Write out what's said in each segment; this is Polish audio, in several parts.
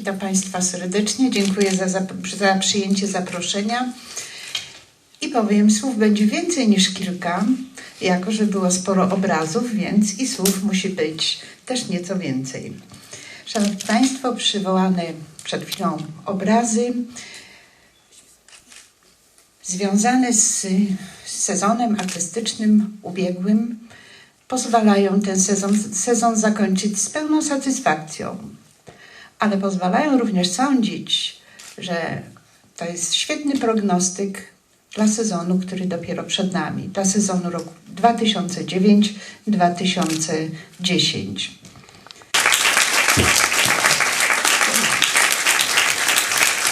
Witam Państwa serdecznie. Dziękuję za, zap- za przyjęcie zaproszenia. I powiem, słów będzie więcej niż kilka, jako że było sporo obrazów, więc i słów musi być też nieco więcej. Szanowni Państwo, przywołane przed chwilą obrazy związane z, z sezonem artystycznym ubiegłym pozwalają ten sezon, sezon zakończyć z pełną satysfakcją, ale pozwalają również sądzić, że to jest świetny prognostyk dla sezonu, który dopiero przed nami, dla sezonu roku 2009-2010.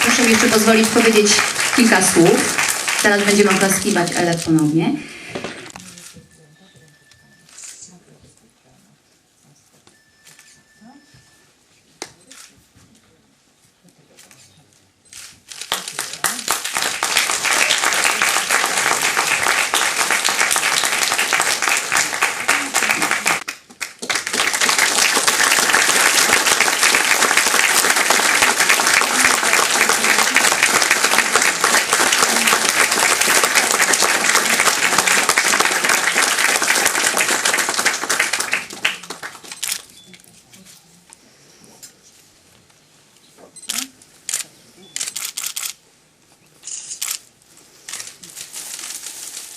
Proszę mi jeszcze pozwolić powiedzieć kilka słów. Teraz będziemy oklaskiwać Elę ponownie.